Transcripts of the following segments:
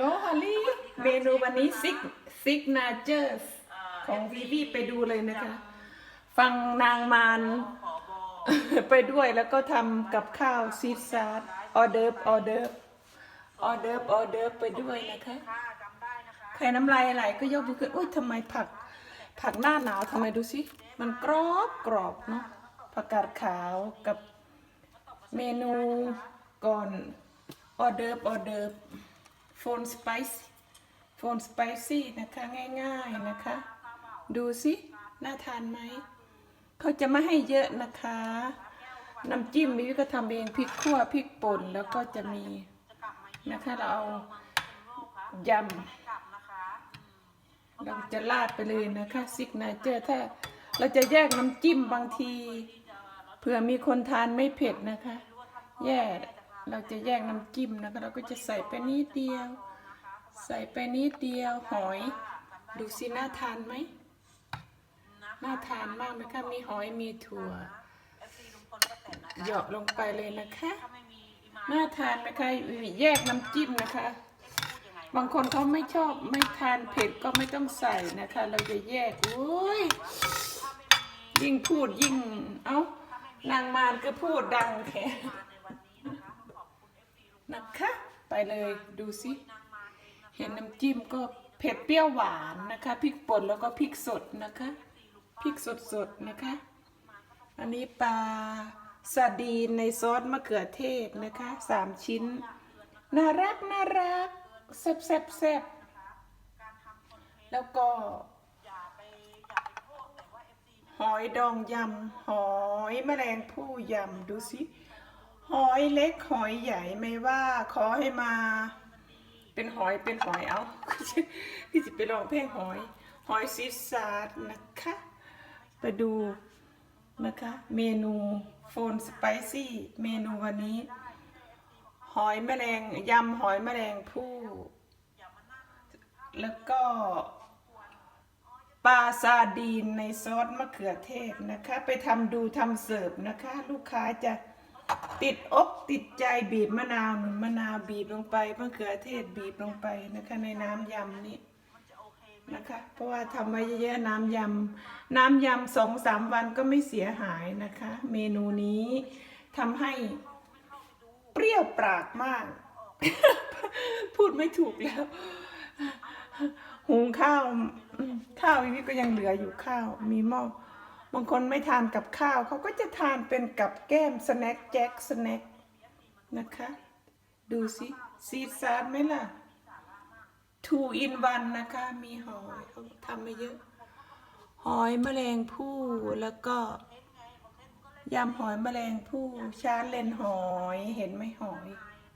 โลฮอลลี่เมนูวันนี้ซิกซิกนาเจอร์ของวีวีไปดูเลยนะคะ ฟังนางมานไปด้วยแล้วก็ทำกับข้าวซีดซาร์ออเดิร์ฟออเดิร์ฟออเดิร์ฟออเดิร์ฟไปด้วยนะคะค่ะจำได้นะคะใครน้ำลายไหลก็ยกมือขึ้นอุ้ยทำไมผัก ผักหน้าหนาวทำไมดูสิมันกรอบกรอบเนาะผักกาดขาวกับเมนูก่อนออเดิร์ฟออเดิร์ฟ โฟนสไปซ์โฟนสไปซี่นะคะง่ายๆนะคะ ดูสิน่าทานไหมเขาจะไม่ให้เยอะนะคะ น้ำจิ้มมิวก็ทำเองพริกขั่วพริกป่นแล้วก็จะมีนะคะเราเอายำเราจะลาดไปเลยนะคะซิกเนเจอร์ถ้าเราจะแยกน้ำจิ้มบางทีเผื่อมีคนทานไม่เผ็ดนะคะ แยก เราจะแยกน้ำจิ้มนะคะ เราก็จะใส่ไปนิดเดียว ใส่ไปนิดเดียวหอย ดูสิน่าทานไหมน่าทานมากไหมคะมีหอยมีถั่วเหยาะลงไปเลยนะคะน่าทานไหมคะแยกน้ำจิ้มนะคะ บางคนเขาไม่ชอบไม่ทานเผ็ดก็ไม่ต้องใส่นะคะ เราจะแยกโอ้ยยิ่งพูดยิ่งเอ้านางมารก็พูดดังแค่ นะคะ ไปเลยดูสิเห็นน้ำจิ้มก็เผ็ดเปรี้ยวหวานนะคะพริกป่นแล้วก็พริกสดนะคะพริกสดสดๆนะคะ อันนี้ปลาซาดีนในซอสมะเขือเทศนะคะสามชิ้น น่ารักน่ารักแซ่บแซ่บแซ่บแล้วก็หอยดองยำหอยแมลงผู้ยำดูสิ หอยเล็กหอยใหญ่ไม่ว่าขอให้มา เป็นหอยเป็นหอยเอาที่จะไปลองเพลงหอย หอยซีซาร์ดนะคะไปดูนะคะ เมนูโฟนสไปซี่เมนูวันนี้ หอยแมลงยำหอยแมลงผู้แล้วก็ปลาซาดีนในซอสมะเขือเทศนะคะ ไปทำดูทำเสิร์ฟนะคะ ลูกค้าจะ ติดอกติดใจบีบมะนาวหนึ่งมะนาวบีบลงไปมะเขือเทศบีบลงไปนะคะ ในน้ำยำนี้นะคะ เพราะว่าทำไว้เยอะๆน้ำยำน้ำยำสองสามวันก็ไม่เสียหายนะคะ เมนูนี้ทำให้เปรี้ยวปรากมาก พูดไม่ถูกแล้ว หุงข้าว ข้าวอีกก็ยังเหลืออยู่ข้าว มีหม้อ บางคนไม่ทานกับข้าวเขาก็จะทานเป็นกับแก้มสแน็คแจ็คสแน็คนะคะ ดูสิซีดซาร์ดไหมล่ะ two in one นะคะ มีหอยเขาทำมาเยอะ หอยแมลงภู่แล้วก็ยำหอยแมลงภู่ชาเลนหอยเห็นไหมหอย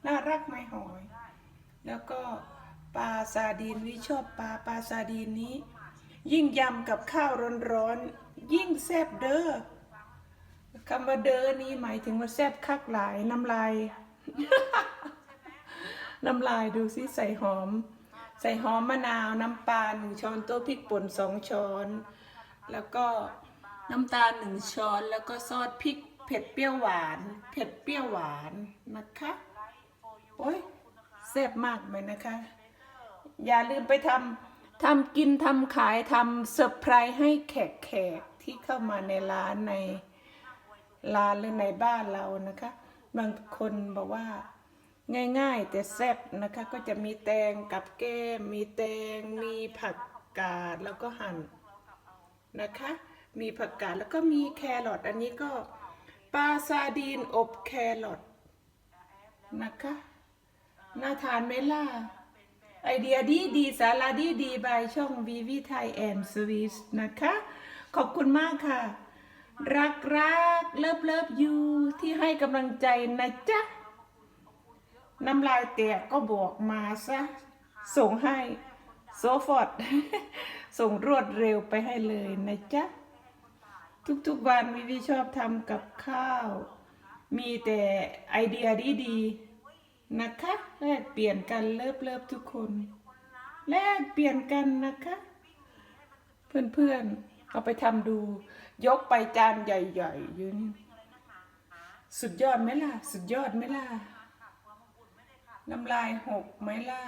น่ารักไหมหอย แล้วก็ปลาซาดีนวิชอบปลาปลาซาดีนนี้ ยิ่งยำกับข้าวร้อนๆยิ่งแซ่บเด้อคำว่าเด้อนี้หมายถึงว่าแซ่บคักหลายน้ำลาย น้ำลายดูสิใส่หอม ใส่หอมมะนาวน้ำปลาหนึ่งช้อนโต๊ะพริกป่นสองช้อน แล้วก็น้ำตาลหนึ่งช้อนแล้วก็ซอสพริกเผ็ดเปรี้ยวหวาน เผ็ดเปรี้ยวหวานนะคะโอ้ยแซ่บมากเลยนะคะ อย่าลืมไปทำ ทำกินทำขายทำเซอร์ไพรส์ให้แขกแขกที่เข้ามาในร้านในร้านหรือในบ้านเรานะคะ บางคนบอกว่าง่ายๆ แต่แซ่บนะคะก็จะมีแตงกับแก้มมีแตงมีผักกาดแล้วก็หั่นนะคะ มีผักกาดแล้วก็มีแครอทอันนี้ก็ปลาซาดีนอบแครอทนะคะน่าทานไหมล่ะ ไอเดียดีดีสาระดีดีบายช่องวีวีไทยแอนด์สวีสนะคะ ขอบคุณมากค่ะ รักรักเลิฟเลิฟยูที่ให้กำลังใจนะจ๊ะ น้ำลายแตกก็บอกมาซะ ส่งให้โซฟอร์ดส่งรวดเร็วไปให้เลยนะจ๊ะ ทุกๆวันวิวีชอบทำกับข้าว มีแต่ไอเดียดีๆ นะคะแลกเปลี่ยนกันเลิฟเลิฟทุกคน แลกเปลี่ยนกันนะคะ เพื่อนๆ เอาไปทำดู ยกไปจานใหญ่ๆยืนสุดยอดไหมล่ะ สุดยอดไหมล่ะ น้ำลายหกไหมล่ะ